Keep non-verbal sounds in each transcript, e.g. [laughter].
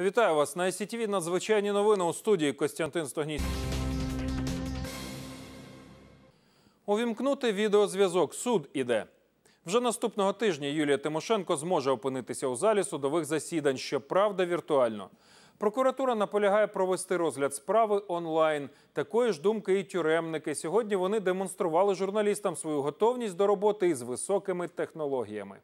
Вітаю вас на СІТВ надзвичайні новини у студії Костянтин Стогніс. Увімкнути відеозв'язок. Суд іде. Вже наступного тижня Юлія Тимошенко зможе опинитися у залі судових засідань, щоправда, віртуально. Прокуратура наполягає провести розгляд справи онлайн. Такої ж думки і тюремники. Сьогодні вони демонстрували журналістам свою готовність до роботи із високими технологіями.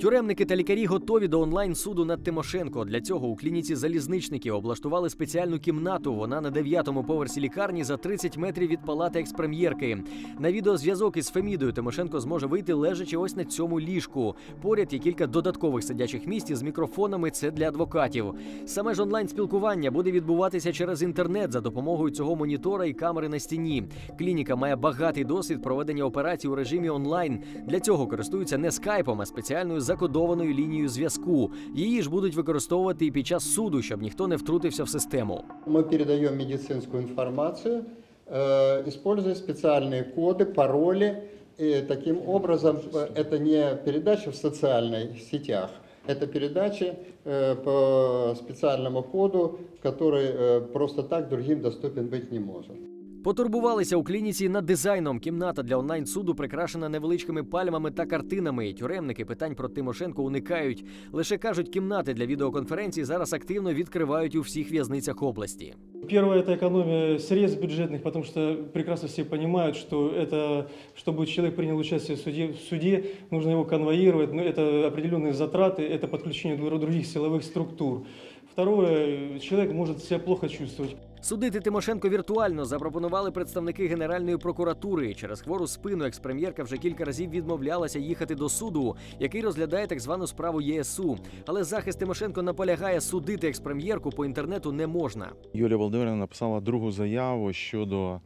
Тюремники та лікарі готові до онлайн суду над Тимошенко. Для цього у клініці залізничників облаштували спеціальну кімнату. Вона на дев'ятому поверсі лікарні за 30 метрів від палати експрем'єрки. На відеозв'язок із Фемідою Тимошенко зможе вийти лежачи ось на цьому ліжку. Поряд є кілька додаткових сидячих місць з мікрофонами. Це для адвокатів. Саме ж онлайн спілкування буде відбуватися через інтернет за допомогою цього монітора і камери на стіні. Клініка має багатий досвід проведення операцій у режимі онлайн. Для цього користуються не скайпом, а спеціальною закодованою лінією зв'язку. Її ж будуть використовувати і під час суду, щоб ніхто не втрутився в систему. Мы передаем медицинскую информацию, э, используя специальные коды, пароли. И таким образом э, это не передача в социальных сетях, это передача э, по специальному коду, который э, просто так другим доступен быть не может. Потурбувалися у клініці над дизайном. Кімната для онлайн суду прикрашена невеличкими пальмами та картинами. Тюремники питань про Тимошенко уникають. Лише кажуть, кімнати для відеоконференцій зараз активно відкривають у всіх в'язницях області. Первое – это экономия средств бюджетных, потому что прекрасно все понимают, что это, чтобы человек принял участие в суде, в суде нужно его конвоировать, но это определенные затраты, это подключение дру- других силовых структур. Второе, человек может себя плохо чувствовать. Судити Тимошенко віртуально запропонували представники Генеральної прокуратури. Через хвору спину експрем'єрка вже кілька разів відмовлялася їхати до суду, який розглядає так звану справу ЄСУ. Але захист Тимошенко наполягає, судити експрем'єрку по інтернету не можна. Юлія Володимирівна написала другу заяву щодо,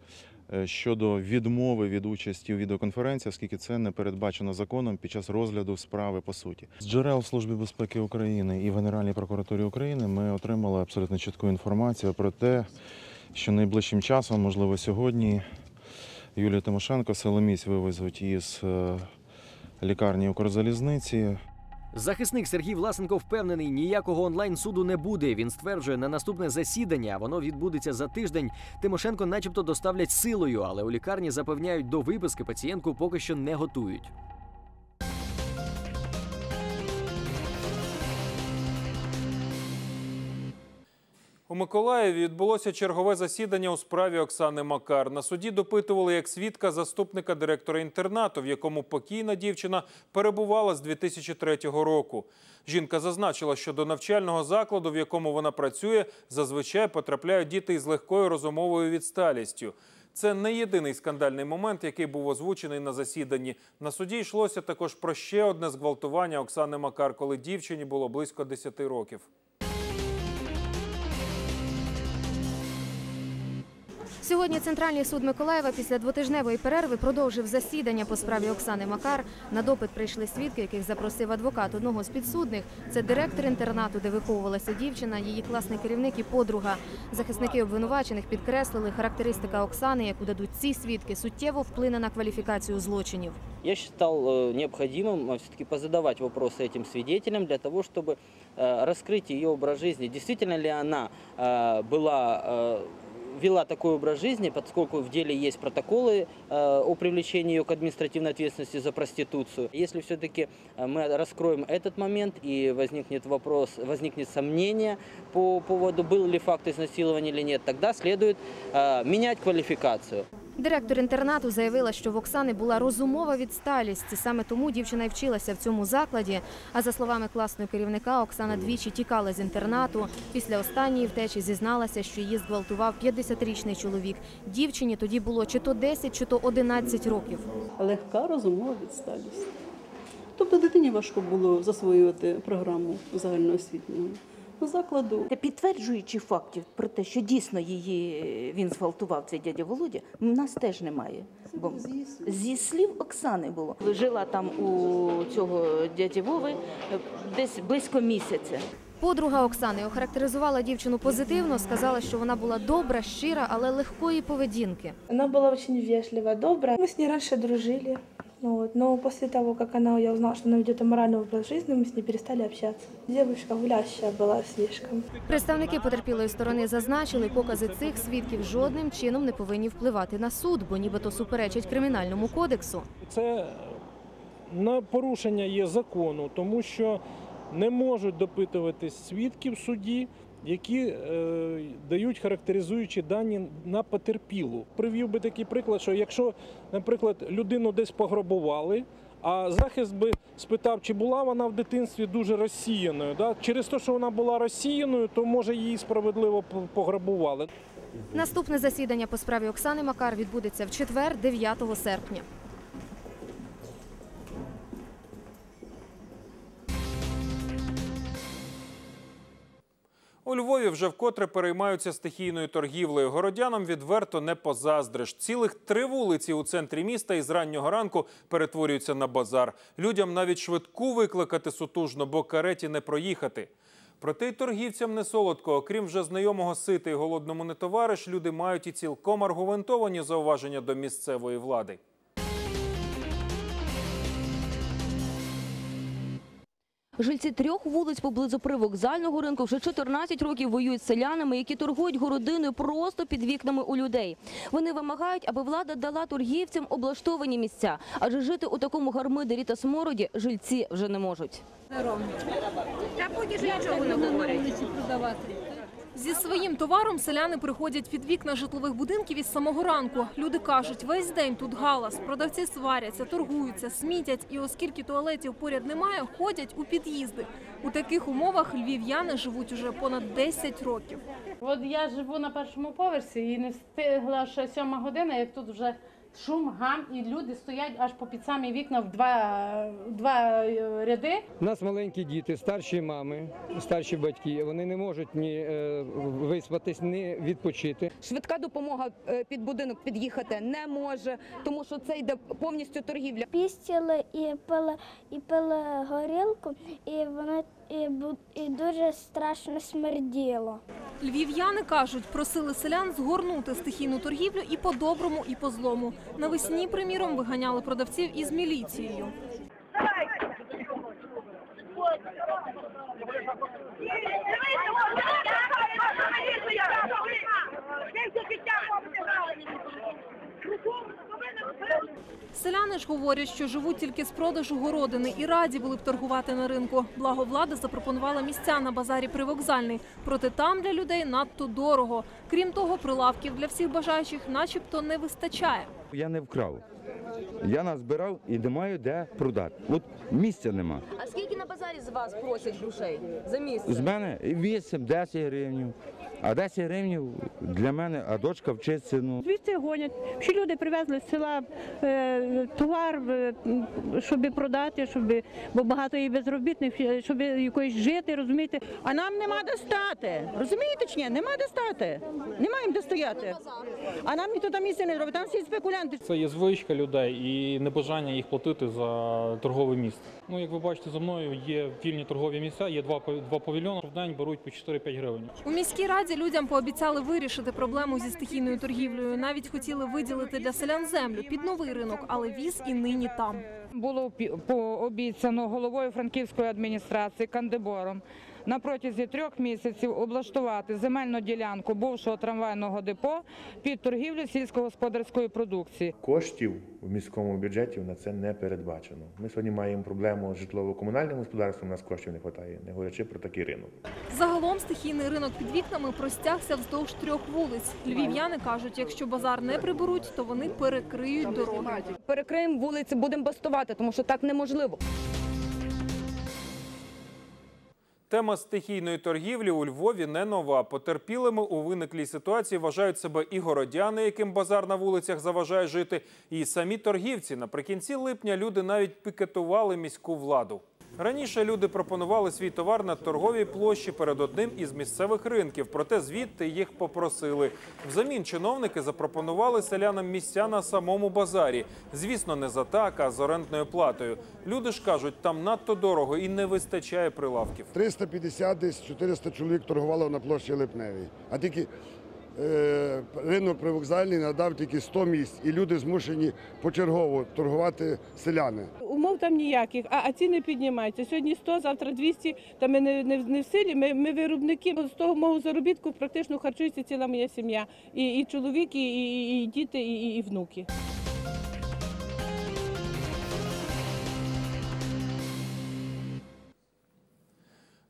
щодо відмови від участі у відеоконференції, оскільки це не передбачено законом під час розгляду справи по суті. З джерел Служби безпеки України і Генеральній прокуратурі України ми отримали абсолютно чітку інформацію про те, що найближчим часом, можливо, сьогодні, Юлію Тимошенко силоміць вивезуть із е, лікарні Укрзалізниці. Захисник Сергій Власенко впевнений, ніякого онлайн суду не буде. Він стверджує, на наступне засідання воно відбудеться за тиждень. Тимошенко, начебто, доставлять силою, але у лікарні запевняють, до виписки пацієнтку поки що не готують. У Миколаєві відбулося чергове засідання у справі Оксани Макар. На суді допитували як свідка заступника директора інтернату, в якому покійна дівчина перебувала з 2003 року. Жінка зазначила, що до навчального закладу, в якому вона працює, зазвичай потрапляють діти із легкою розумовою відсталістю. Це не єдиний скандальний момент, який був озвучений на засіданні. На суді йшлося також про ще одне зґвалтування Оксани Макар, коли дівчині було близько 10 років. Сьогодні Центральний суд Миколаєва після двотижневої перерви продовжив засідання по справі Оксани Макар. На допит прийшли свідки, яких запросив адвокат одного з підсудних. Це директор інтернату, де виховувалася дівчина, її класний керівник і подруга. Захисники обвинувачених підкреслили, характеристика Оксани, яку дадуть ці свідки, суттєво вплине на кваліфікацію злочинів. Я считал э, необходимым все-таки позадавать вопросы этим свидетелям для того, чтобы э, раскрыть ее образ жизни. Действительно ли она э, была э, вела такой образ жизни, поскольку в деле есть протоколы э, о привлечении ее к административной ответственности за проституцию. Если все-таки мы раскроем этот момент и возникнет вопрос, возникнет сомнение по поводу, был ли факт изнасилования или нет, тогда следует э, менять квалификацию. Директор інтернату заявила, що в Оксани була розумова відсталість. Саме тому дівчина й вчилася в цьому закладі. А за словами класного керівника, Оксана двічі тікала з інтернату. Після останньої втечі зізналася, що її зґвалтував 50-річний чоловік. Дівчині тоді було чи то 10, чи то 11 років. легка розумова відсталість. Тобто дитині важко було засвоювати програму загальноосвітнього закладу. Та підтверджуючи фактів про те, що дійсно її е, він зґвалтував цей дядя Володя, в нас теж немає. Бо зі слів Оксани було. Жила там у цього дяді Вови е, десь близько місяця. Подруга Оксани охарактеризувала дівчину позитивно, сказала, що вона була добра, щира, але легкої поведінки. Она была очень вежливая, добрая. Мы с ней раньше дружили. Ну вот. Но после того, как она, я узнала, что она ведет аморальный образ жизни, мы с ней перестали общаться. Девушка гулящая была слишком. Представники потерпілої сторони зазначили, покази цих свідків жодним чином не повинні впливати на суд, бо нібито суперечать кримінальному кодексу. Це на порушення є закону, тому що не можуть допитуватись свідків в суді, які е, дають характеризуючі дані на потерпілу. Привів би такий приклад, що якщо, наприклад, людину десь пограбували, а захист би спитав, чи була вона в дитинстві дуже розсіяною. Да? Через те, що вона була розсіяною, то може її справедливо пограбували. Наступне засідання по справі Оксани Макар відбудеться в четвер, 9 серпня. У Львові вже вкотре переймаються стихійною торгівлею. Городянам відверто не позаздриш. Цілих три вулиці у центрі міста із раннього ранку перетворюються на базар. Людям навіть швидку викликати сутужно, бо кареті не проїхати. Проте й торгівцям не солодко. Окрім вже знайомого сити і голодному не товариш, люди мають і цілком аргументовані зауваження до місцевої влади. Жильці трьох вулиць поблизу привокзального ринку вже 14 років воюють з селянами, які торгують городиною просто під вікнами у людей. Вони вимагають, аби влада дала торгівцям облаштовані місця, адже жити у такому гармидері та смороді жильці вже не можуть. Та поки ж нічого не говорять. Зі своїм товаром селяни приходять під вікна житлових будинків із самого ранку. Люди кажуть, весь день тут галас. Продавці сваряться, торгуються, смітять. І оскільки туалетів поряд немає, ходять у під'їзди. У таких умовах львів'яни живуть уже понад 10 років. От я живу на першому поверсі і не встигла ще сьома година, як тут вже шум, гам, і люди стоять аж по під самі вікна в два, два е, ряди. У нас маленькі діти, старші мами, старші батьки. Вони не можуть ні е, виспатись, ні відпочити. Швидка допомога е, під будинок під'їхати не може, тому що це йде повністю торгівля. Пістіли і пили, і пили горілку, і вони і, і дуже страшно смерділо. Львів'яни кажуть, просили селян згорнути стихійну торгівлю і по-доброму, і по-злому. Навесні, приміром, виганяли продавців із міліцією. Селяни ж говорять, що живуть тільки з продажу городини і раді були б торгувати на ринку. Благо влада запропонувала місця на базарі привокзальний. Проте там для людей надто дорого. Крім того, прилавків для всіх бажаючих начебто не вистачає. Я не вкрав. Я назбирав і не маю де продати. От місця нема. А скільки на базарі з вас просять грошей за місце? З мене 8-10 гривень. А 10 гривень для мене, а дочка вчиться. Ну. Звідси гонять. Всі люди привезли з села е, товар, е, щоб продати, щоб, бо багато є безробітних, е, щоб якось жити, розумієте. А нам нема де стати. Розумієте чи ні? Нема де стати. Нема їм де стояти. А нам ніхто там місця не робить. Там всі спекулянти. Це є звичка людей і небажання їх платити за торгове місце. Ну, як ви бачите, за мною є вільні торгові місця, є два, два павільйони. В день беруть по 4-5 гривень. У міській раді людям пообіцяли вирішити проблему зі стихійною торгівлею. Навіть хотіли виділити для селян землю під новий ринок, але віз і нині там. Було пообіцяно головою франківської адміністрації Кандибором на протязі трьох місяців облаштувати земельну ділянку бувшого трамвайного депо під торгівлю сільськогосподарської продукції. Коштів в міському бюджеті на це не передбачено. Ми сьогодні маємо проблему з житлово-комунальним господарством, у нас коштів не вистачає, не говорячи про такий ринок. Загалом стихійний ринок під вікнами простягся вздовж трьох вулиць. Львів'яни кажуть, якщо базар не приберуть, то вони перекриють дороги. Перекриємо вулиці, будемо бастувати, тому що так неможливо. Тема стихійної торгівлі у Львові не нова. Потерпілими у виниклій ситуації вважають себе і городяни, яким базар на вулицях заважає жити, і самі торгівці. Наприкінці липня люди навіть пікетували міську владу. Раніше люди пропонували свій товар на торговій площі перед одним із місцевих ринків, проте звідти їх попросили. Взамін чиновники запропонували селянам місця на самому базарі. Звісно, не за так, а з орендною платою. Люди ж кажуть, там надто дорого і не вистачає прилавків. 350 десь 400 чоловік торгувало на площі Липневій. А тільки ринок привокзальний надав тільки 100 місць, і люди змушені почергово торгувати селяни. Умов там ніяких, а, а ціни піднімаються. Сьогодні 100, завтра 200, та ми не, не, не в силі, ми, ми виробники. З того мого заробітку практично харчується ціла моя сім'я. І, і чоловік, і, і, і діти, і, і внуки.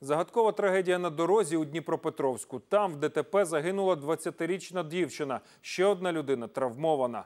Загадкова трагедія на дорозі у Дніпропетровську. Там в ДТП загинула 20-річна дівчина. Ще одна людина травмована.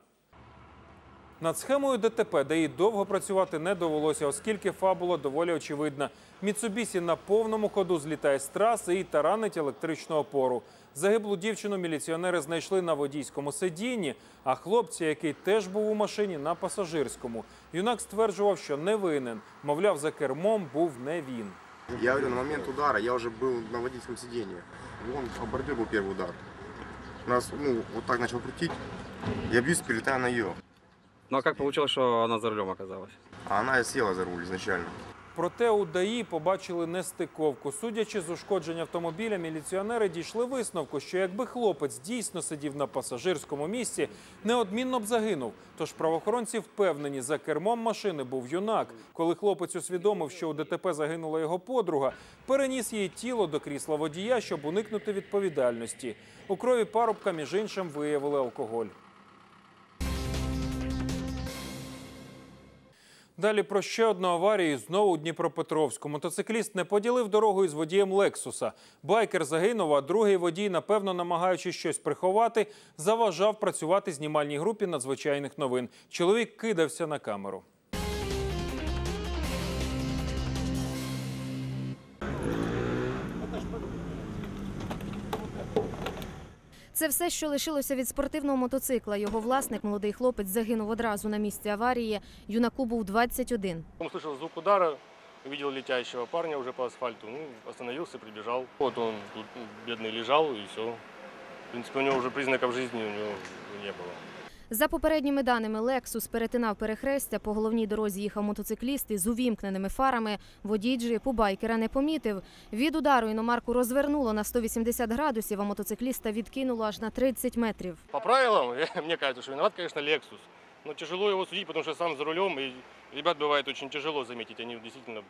Над схемою ДТП, де їй довго працювати не довелося, оскільки фабула доволі очевидна. Міцубісі на повному ходу злітає з траси і таранить електричну опору. Загиблу дівчину міліціонери знайшли на водійському сидінні, а хлопця, який теж був у машині, на пасажирському. Юнак стверджував, що не винен. Мовляв, за кермом був не він. Я говорю, на момент удара я уже был на водительском сиденье. Вон, а бордюр был первый удар. Нас, ну, вот так начал крутить. Я бьюсь, перелетаю на ее. Ну а как получилось, что она за рулем оказалась? А она села за руль изначально. Проте у ДАІ побачили нестиковку. Судячи з ушкодження автомобіля, міліціонери дійшли висновку, що якби хлопець дійсно сидів на пасажирському місці, неодмінно б загинув. Тож правоохоронці впевнені, за кермом машини був юнак. Коли хлопець усвідомив, що у ДТП загинула його подруга, переніс її тіло до крісла водія, щоб уникнути відповідальності. У крові парубка, між іншим, виявили алкоголь. Далі про ще одну аварію знову у Дніпропетровську. Мотоцикліст не поділив дорогу із водієм Лексуса. Байкер загинув, а другий водій, напевно, намагаючись щось приховати, заважав працювати знімальній групі надзвичайних новин. Чоловік кидався на камеру. Це все, що лишилося від спортивного мотоцикла. Його власник, молодий хлопець, загинув одразу на місці аварії. Юнаку був 21. Услышал звук удара, увидел летящего парня уже по асфальту. Ну, остановился, прибежал. Вот он тут бедный лежал и все. В принципе, у него уже признаков жизни у него не было. За попередніми даними, Лексус перетинав перехрестя. По головній дорозі їхав мотоцикліст із увімкненими фарами. Водій джипу байкера не помітив. Від удару іномарку розвернуло на 180 градусів, а мотоцикліста відкинуло аж на 30 метрів. По правилам, [laughs] мне кажется, что виноват, конечно, Lexus. Но тяжело его судить, потому что сам за рулем, и ребят бывает очень тяжело заметить. Они действительно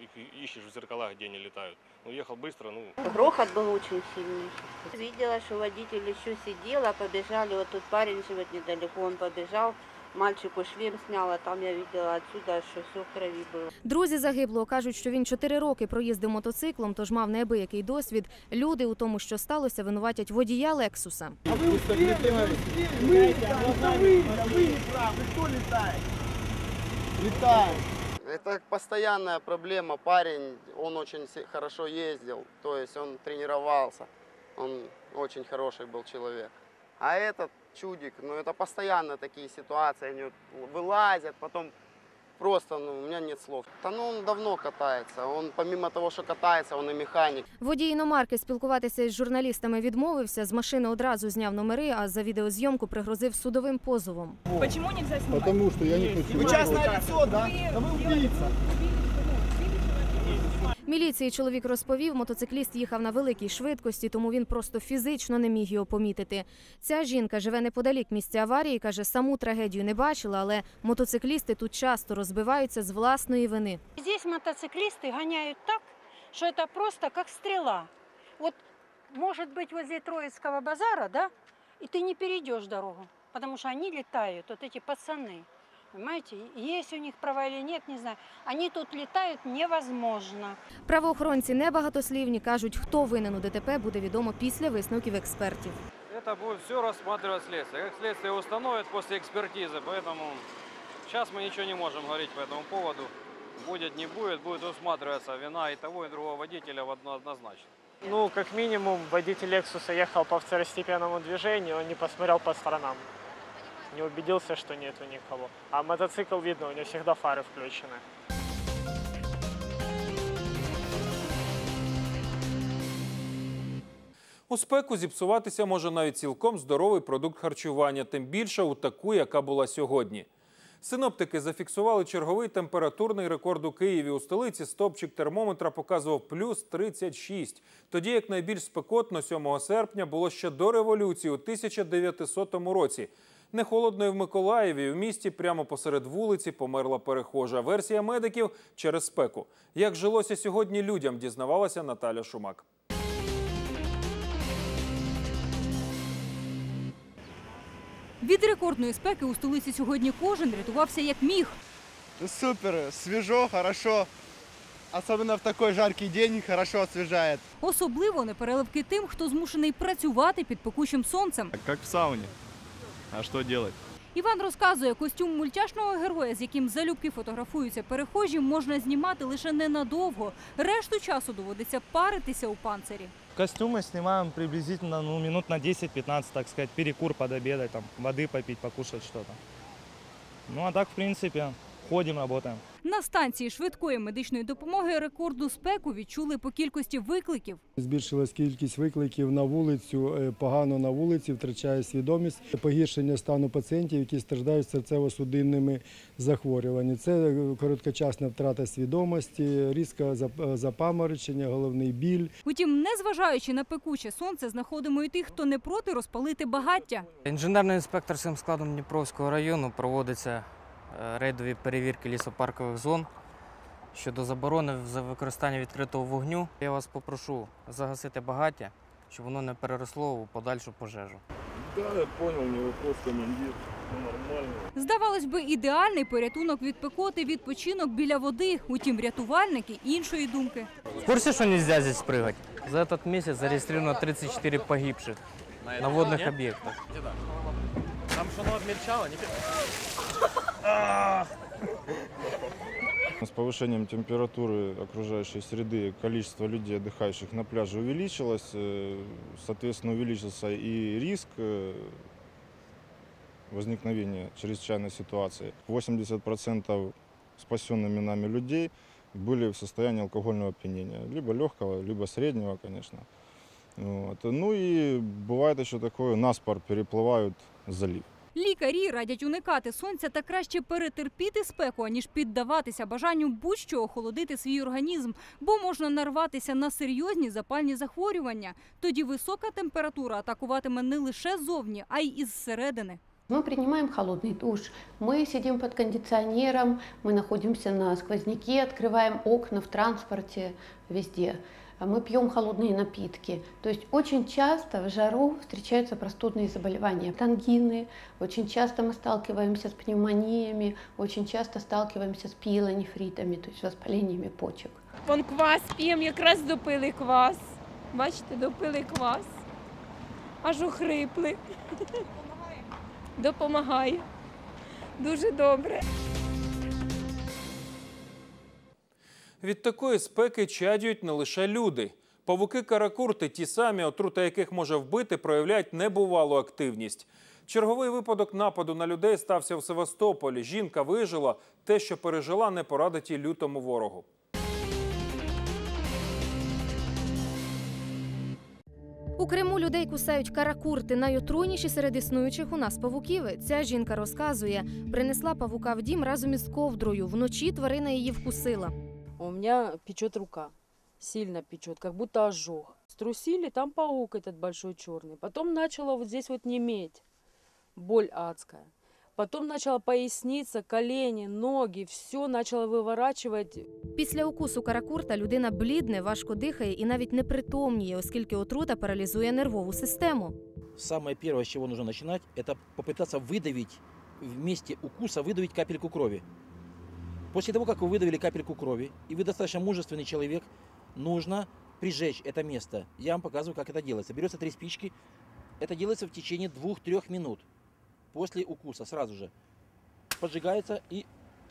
их ищешь в зеркалах, где они летают. Ну, ехал быстро, ну, Грохот был очень сильный. Видела, что водитель еще сидел, а побежали. Вот тут парень живет недалеко, он побежал. Мальчику шлем снял, а там я видела отсюда, что все в крови было. Друзі загиблого кажуть, що він 4 роки проїздив мотоциклом, тож мав неабиякий досвід. Люди у тому, що сталося, винуватять водія Лексуса. Это постоянная проблема. Парень, он очень хорошо ездил, то есть он тренировался. Он очень хороший был человек. А этот чудик, ну это постоянно такие ситуации, они вылазят, потом просто, ну у мене нет слов. Та ну он давно катається. он помимо того, що катається, он і механік. Водій іномарки спілкуватися із журналістами відмовився. З машини одразу зняв номери, а за відеозйомку пригрозив судовим позовом. Чому не можна знімати? Тому що я не хочу. Вы частное лицо, да? Да ви убийца. Міліції чоловік розповів, мотоцикліст їхав на великій швидкості, тому він просто фізично не міг його помітити. Ця жінка живе неподалік місця аварії, каже, саму трагедію не бачила, але мотоциклісти тут часто розбиваються з власної вини. Здесь мотоциклисты гоняют так, что это просто как стрела. Вот может быть возле Троицкого базара, да, и ты не перейдешь дорогу, потому что они летают, вот эти пацаны. Понимаете, есть у них права или нет, не знаю. Они тут летают невозможно. Правоохоронці небагатослівні кажуть, хто винен у ДТП, буде відомо після висновків експертів. Это будет все рассматривать следствие. Как следствие установит после экспертизы, поэтому сейчас мы ничего не можем говорить по этому поводу. Будет, не будет, будет усматриваться вина и того, и другого водителя в одно однозначно. Ну, как минимум, водитель Лексуса ехал по второстепенному движению, он не посмотрел по сторонам. Не убедился, что нету никого. А мотоцикл видно, у него всегда фары включены. У спеку зіпсуватися може навіть цілком здоровий продукт харчування, тим більше у таку, яка була сьогодні. Синоптики зафіксували черговий температурний рекорд у Києві. У столиці стопчик термометра показував плюс 36. Тоді як найбільш спекотно 7 серпня було ще до революції у 1900 році. Не холодно і в Миколаєві. В місті прямо посеред вулиці померла перехожа. Версія медиків через спеку. Як жилося сьогодні людям, дізнавалася Наталя Шумак. Від рекордної спеки у столиці сьогодні кожен рятувався як міг. Супер, свежо, хорошо. Особенно в такой жаркий день хорошо освежает. Особливо непереливки тим, хто змушений працювати під пекучим сонцем. Как в сауне. А що робити? Іван розказує, костюм мультяшного героя, з яким залюбки фотографуються перехожі, можна знімати лише ненадовго. Решту часу доводиться паритися у панцирі. Костюми знімаємо приблизно ну, минут на 10-15, так сказати, перекур подобедать, там, води попити, покушати что-то. Ну а так, в принципі, ходимо, работаем. На станції швидкої медичної допомоги рекорду спеку відчули по кількості викликів. Збільшилась кількість викликів на вулицю, е, погано на вулиці, втрачає свідомість, погіршення стану пацієнтів, які страждають серцево-судинними захворюваннями. Це е, короткочасна втрата свідомості, різке запаморочення, головний біль. Утім, незважаючи на пекуче сонце, знаходимо і тих, хто не проти розпалити багаття. Інженерним інспекторським складом Дніпровського району проводяться е, рейдові перевірки лісопаркових зон щодо заборони за використання відкритого вогню. Я вас попрошу загасити багаття, щоб воно не переросло у подальшу пожежу. Да, я понял, не вопрос, командир. Ну, нормально. Здавалось би, ідеальний порятунок від пекоти, відпочинок біля води. Утім, рятувальники іншої думки. В курсе, что нельзя здесь прыгать? За этот месяц зарегистрировано 34 погибших на водных объектах. Там что оно отмельчало, не С повышением температуры окружающей среды количество людей, отдыхающих на пляже, увеличилось. э, Соответственно, увеличился и риск э, возникновения чрезвычайной ситуации. 80% спасенными нами людей были в состоянии алкогольного опьянения. Либо легкого, либо среднего, конечно. Вот. Ну и бывает еще такое, наспор переплывают залив. Лікарі радять уникати сонця та краще перетерпіти спеку, аніж піддаватися бажанню будь-що охолодити свій організм, бо можна нарватися на серйозні запальні захворювання. Тоді висока температура атакуватиме не лише зовні, а й із середини. Мы принимаем холодный душ, мы сидим под кондиционером, мы находимся на сквозняке, открываем окна в транспорте, везде. А Мы пьем холодные напитки. То есть очень часто в жару встречаются простудные заболевания, ангины. Очень часто мы сталкиваемся с пневмониями, очень часто сталкиваемся с пилонефритами, то есть воспалениями почек. Вон квас п'ємо, якраз допили квас. Бачите, допили квас. Аж охрипли. [laughs] Допомагає. Дуже добре. Від такої спеки чадюють не лише люди. Павуки каракурти, ті самі, отрута яких може вбити, проявляють небувалу активність. Черговий випадок нападу на людей стався в Севастополі. Жінка вижила. Те, що пережила, не порадить і лютому ворогу. У Криму людей кусають каракурти. Найотруйніші серед існуючих у нас павуків. Ця жінка розказує, принесла павука в дім разом із ковдрою. Вночі тварина її вкусила. У меня печет рука, сильно печет, как будто ожог. Струсили, там паук этот большой черный. Потом начало вот здесь вот неметь, боль адская. Потом начала поясница, колени, ноги, все начало выворачивать. Після укусу каракурта людина блідне, важко дихає і навіть не притомніє, оскільки отрута паралізує нервову систему. Самое первое, с чего нужно начинать, это попытаться выдавить в месте укуса, выдавить капельку крови. После того, как вы выдавили капельку крови, и вы достаточно мужественный человек, нужно прижечь это место. Я вам показываю, как это делается. Берется три спички, это делается в течение двух-трех минут после укуса сразу же. Поджигается и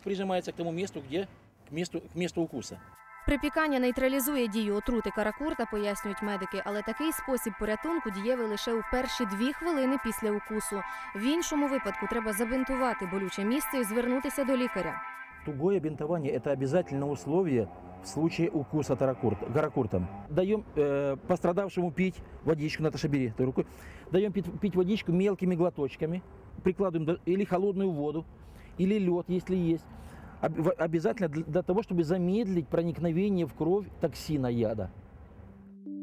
прижимается к тому месту, где к месту, к месту укуса. Припікання нейтралізує дію отрути каракурта, пояснюють медики, але такий спосіб порятунку дієвий лише у перші дві хвилини після укусу. В іншому випадку треба забинтувати болюче місце і звернутися до лікаря. Тугое бинтование – это обязательное условие в случае укуса таракурт, гаракуртом. Даем э, пострадавшему пить водичку, Наташа, бери этой рукой. Даем пить, пить водичку мелкими глоточками, прикладываем или холодную воду, или лед, если есть, обязательно для того, чтобы замедлить проникновение в кровь токсина яда.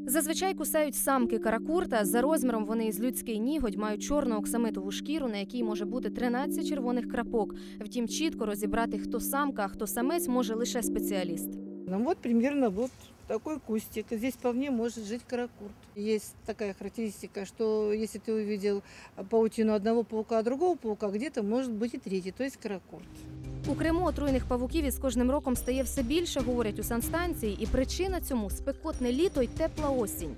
Зазвичай кусають самки каракурта. За розміром вони із людський нігодь мають чорну оксамитову шкіру, на якій може бути 13 червоних крапок. Втім, чітко розібрати, хто самка, а хто самець, може лише спеціаліст. Ну от, примерно вот такой кустик. Здесь вполне может жить каракурт. Есть такая характеристика, что если ты увидел паутину одного паука, а другого паука, где-то может быть и третий, то есть каракурт. У Криму отруйних павуків із кожним роком стає все більше, говорять у санстанції, і причина цьому спекотне літо й тепла осінь.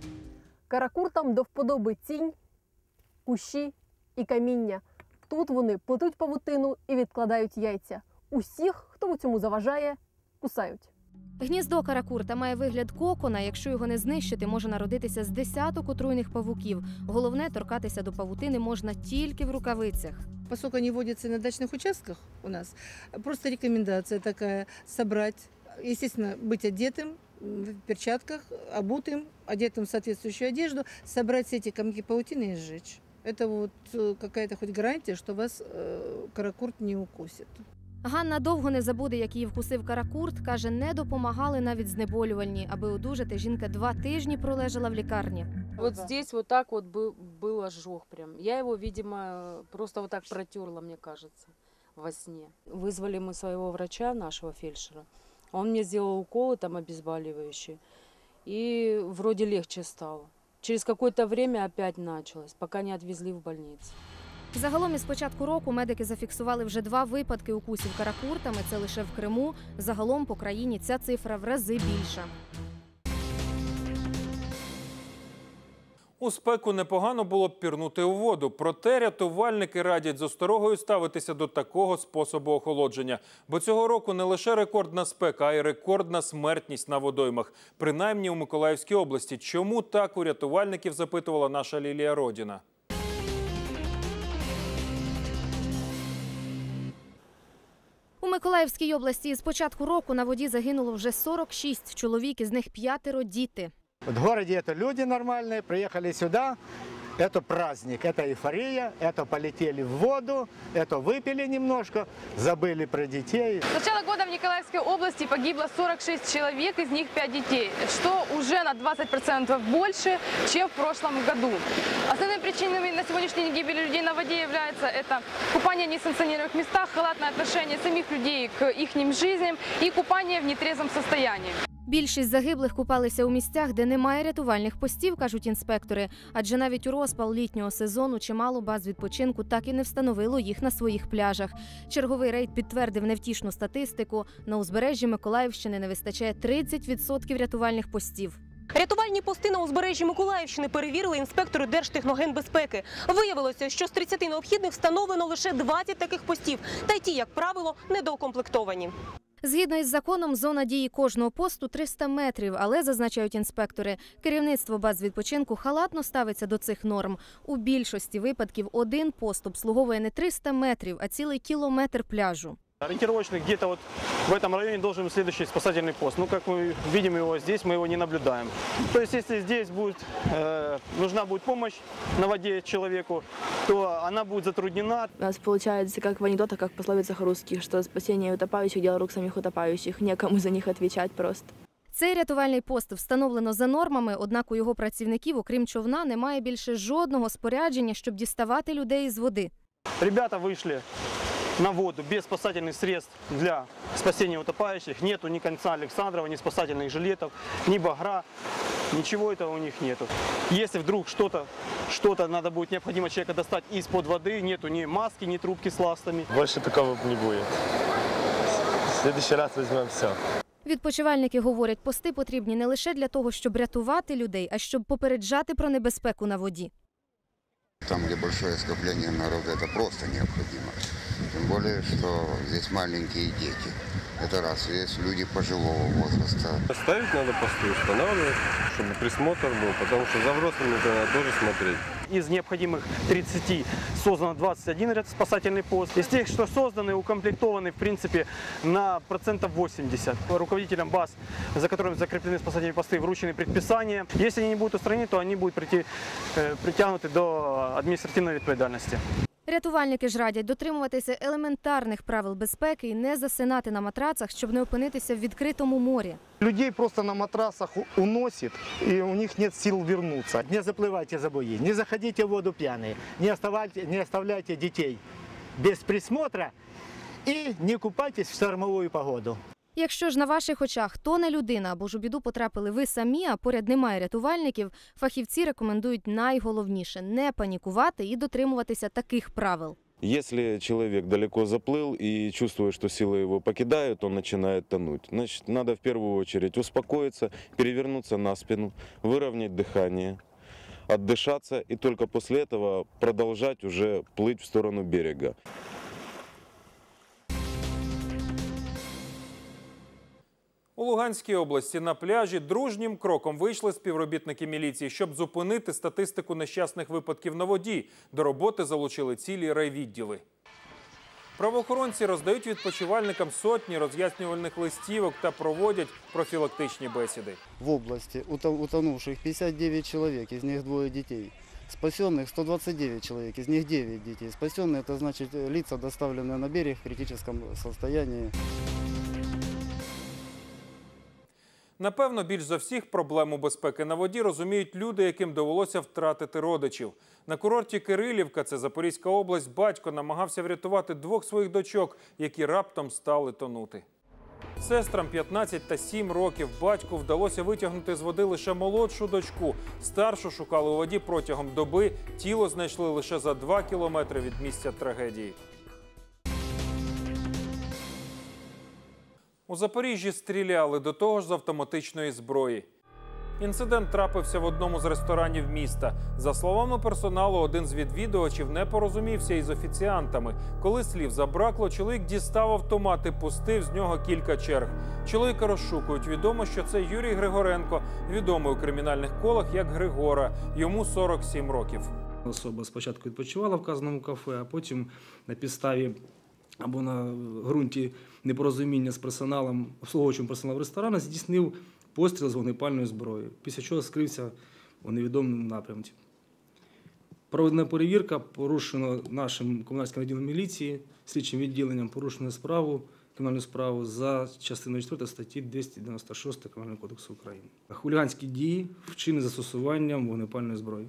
Каракуртам до вподоби тінь, кущі і каміння. Тут вони плетуть павутину і відкладають яйця. Усіх, хто у цьому заважає, кусають. Гніздо каракурта має вигляд кокона. Якщо його не знищити, може народитися з десяток отруйних павуків. Головне, торкатися до павутини можна тільки в рукавицях. Поскольку они водятся на дачных участках у нас, просто рекомендация такая собрать, естественно, быть одетым м, в перчатках, обутым, одетым в соответствующую одежду, собрать все эти комки паутины и сжечь. Это вот э, какая-то хоть гарантия, что вас э, каракурт не укусит. Ганна довго не забуде, як її вкусив каракурт. каже, не допомагали навіть знеболювальні. Аби одужати, жінка два тижні пролежала в лікарні. Вот здесь вот так вот был, был ожог прям. Я его, видимо, просто вот так протерла, мне кажется, во сне. Вызвали мы своего врача, нашего фельдшера. Он мне сделал уколы там обезболивающие. И вроде легче стало. Через какое-то время опять началось, пока не отвезли в больницу. Загалом із початку року медики зафіксували вже два випадки укусів каракуртами. Це лише в Криму. Загалом по країні ця цифра в рази більша. У спеку непогано було б пірнути у воду, проте рятувальники радять з осторогою ставитися до такого способу охолодження. Бо цього року не лише рекордна спека, а й рекордна смертність на водоймах, принаймні у Миколаївській області. Чому так у рятувальників запитувала наша Лілія Родіна. Миколаївській області з початку року на воді загинуло вже 46 чоловік, із них п'ятеро діти. В місті это люди нормальні, приїхали сюда, это праздник, это эйфория, это полетели в воду, это выпили немножко, забыли про детей. С начала года в Николаевской области погибло 46 человек, из них 5 детей, что уже на 20% больше, чем в прошлом году. Основными причинами на сегодняшний день гибели людей на воде являются это купание в несанкционированных местах, халатное отношение самих людей к их жизням и купание в нетрезвом состоянии. Більшість загиблих купалися у місцях, де немає рятувальних постів, кажуть інспектори. Адже навіть у розпал літнього сезону чимало баз відпочинку так і не встановило їх на своїх пляжах. Черговий рейд підтвердив невтішну статистику. На узбережжі Миколаївщини не вистачає 30% рятувальних постів. Рятувальні пости на узбережжі Миколаївщини перевірили інспектори Держтехногенбезпеки. Виявилося, що з 30 необхідних встановлено лише 20 таких постів, та й ті, як правило, недоукомплектовані. Згідно із законом, зона дії кожного посту 300 метрів, але зазначають інспектори, керівництво баз відпочинку халатно ставиться до цих норм. У більшості випадків один пост обслуговує не 300 метрів, а цілий кілометр пляжу. Ориентировочно где-то вот в этом районе должен быть следующий спасательный пост. Ну, как мы видим его здесь, мы его не наблюдаем. То есть, если здесь будет, э, нужна будет помощь на воде человеку, то она будет затруднена. У нас получается как в анекдотах, как в пословицах русских, что спасение утопающих – дело рук самих утопающих. Некому за них отвечать просто. Цей рятувальний пост встановлено за нормами, однак у його працівників, окрім човна, немає більше жодного спорядження, щоб діставати людей з води. Ребята вышли на воду без спасательных средств для спасения утопающих. Нету ни конца Александрова, ни спасательных жилетов, ни багра. Ничего этого у них нету. Если вдруг что-то что надо будет необходимо человека достать из-под воды, нету ни маски, ни трубки с ластами. Больше такого не будет. В следующий раз возьмем все. Відпочивальники говорять, пости потрібні не лише для того, щоб рятувати людей, а щоб попереджати про небезпеку на воді. Там, где большое скопление народа, это просто необходимо. Тем более, что здесь маленькие дети. Это раз. Есть люди пожилого возраста. Ставить надо посты, устанавливать, чтобы присмотр был, потому что за взрослыми надо тоже смотреть. Из необходимых 30 создано 21 ряд спасательный пост. Из тех, что созданы, укомплектованы, в принципе, на процентов 80. Руководителям баз, за которыми закреплены спасательные посты, вручены предписания. Если они не будут устранены, то они будут прийти, э, притянуты до административной ответственности. Рятувальники ж радять дотримуватися елементарних правил безпеки і не засинати на матрацах, щоб не опинитися в відкритому морі. Людей просто на матрасах у- уносит, и у них нет сил вернуться. Не заплывайте за буи, не заходите в воду пьяные, не оставляйте, не оставляйте детей без присмотра и не купайтесь в штормовую погоду. Якщо ж на ваших очах то не людина або ж у біду потрапили ви самі, а поряд немає рятувальників, фахівці рекомендують найголовніше не панікувати і дотримуватися таких правил. Если человек далеко заплыл и чувствует, что силы его покидают, он начинает тонуть. Значит, надо в первую очередь успокоиться, перевернуться на спину, выровнять дыхание, отдышаться и только после этого продолжать уже плыть в сторону берега. У Луганській області на пляжі дружнім кроком вийшли співробітники міліції, щоб зупинити статистику нещасних випадків на воді. До роботи залучили цілі райвідділи. Правоохоронці роздають відпочивальникам сотні роз'яснювальних листівок та проводять профілактичні бесіди. В области уто- утонувших 59 человек, из них двое детей. Спасенных 129 человек, из них 9 детей. Спасенные это значит э, лица, доставленные на берег в критическом состоянии. Напевно, більш за всіх проблему безпеки на воді розуміють люди, яким довелося втратити родичів. На курорті Кирилівка, це Запорізька область, батько намагався врятувати двох своїх дочок, які раптом стали тонути. Сестрам 15 та 7 років батьку вдалося витягнути з води лише молодшу дочку. Старшу шукали у воді протягом доби. Тіло знайшли лише за 2 кілометри від місця трагедії. У Запоріжжі стріляли до того ж з автоматичної зброї. Інцидент трапився в одному з ресторанів міста. За словами персоналу, один з відвідувачів не порозумівся із офіціантами. Коли слів забракло, чоловік дістав автомат і пустив з нього кілька черг. Чоловіка розшукують. Відомо, що це Юрій Григоренко, відомий у кримінальних колах як Григора. Йому 47 років. Особа спочатку відпочивала в вказаному кафе, а потім на підставі або на ґрунті непорозуміння з персоналом, обслуговуючим персоналом ресторану, здійснив постріл з вогнепальної зброї, після чого скрився у невідомому напрямці. Проведена перевірка, порушено нашим комунальським відділом міліції, слідчим відділенням порушено справу, кримінальну справу за частиною 4 статті 296 Кримінального кодексу України. Хуліганські дії вчинені застосуванням вогнепальної зброї.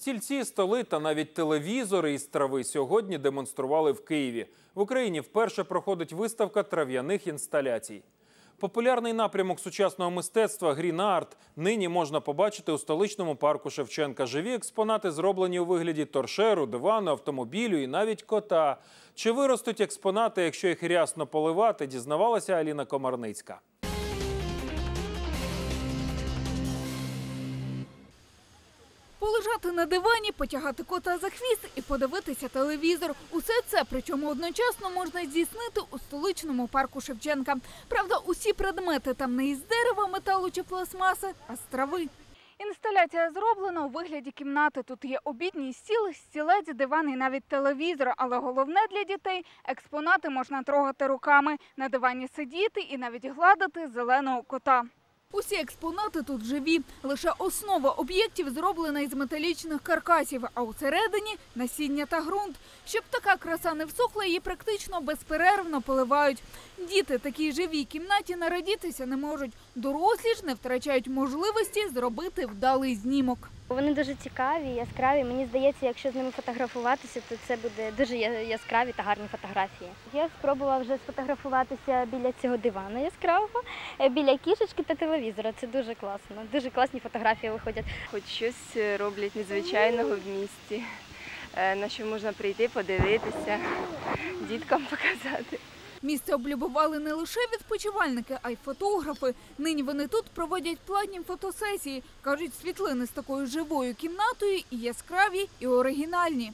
Стільці, столи та навіть телевізори із трави сьогодні демонстрували в Києві. В Україні вперше проходить виставка трав'яних інсталяцій. Популярний напрямок сучасного мистецтва грін-арт нині можна побачити у столичному парку Шевченка. Живі експонати зроблені у вигляді торшеру, дивану, автомобілю і навіть кота. Чи виростуть експонати, якщо їх рясно поливати, дізнавалася Аліна Комарницька. Полежати на дивані, потягати кота за хвіст і подивитися телевізор. Усе це, причому одночасно можна здійснити у столичному парку Шевченка. Правда, усі предмети там не із дерева, металу чи пластмаси, а з трави. Інсталяція зроблена у вигляді кімнати. Тут є обідній стіл, стілець, диван і навіть телевізор. Але головне для дітей експонати можна трогати руками, на дивані сидіти і навіть гладити зеленого кота. Усі експонати тут живі. Лише основа об'єктів зроблена із металічних каркасів, а усередині насіння та ґрунт. Щоб така краса не всохла, її практично безперервно поливають. Діти такій живій кімнаті нарадітися не можуть. Дорослі ж не втрачають можливості зробити вдалий знімок. Вони дуже цікаві, яскраві. Мені здається, якщо з ними фотографуватися, то це буде дуже яскраві та гарні фотографії. Я спробувала вже сфотографуватися біля цього дивану яскравого, е, біля кішечки та телевізора. Це дуже класно. Дуже класні фотографії виходять. Хоч щось е, роблять незвичайного в місті, е, на що можна прийти, подивитися, діткам [laughs] показати. Місце облюбували не лише відпочивальники, а й фотографи. Нині вони тут проводять платні фотосесії. Кажуть, світлини з такою живою кімнатою і яскраві, і оригінальні.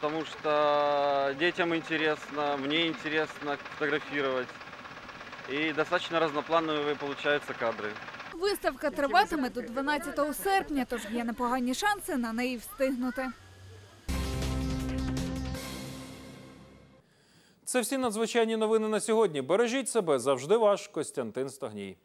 потому что детям интересно, мне интересно фотографировать. И достаточно разноплановые получаются кадры. Виставка триватиме до 12 серпня, тож є непогані шанси на неї встигнути. Це всі надзвичайні новини на сьогодні. Бережіть себе завжди ваш Костянтин Стогній.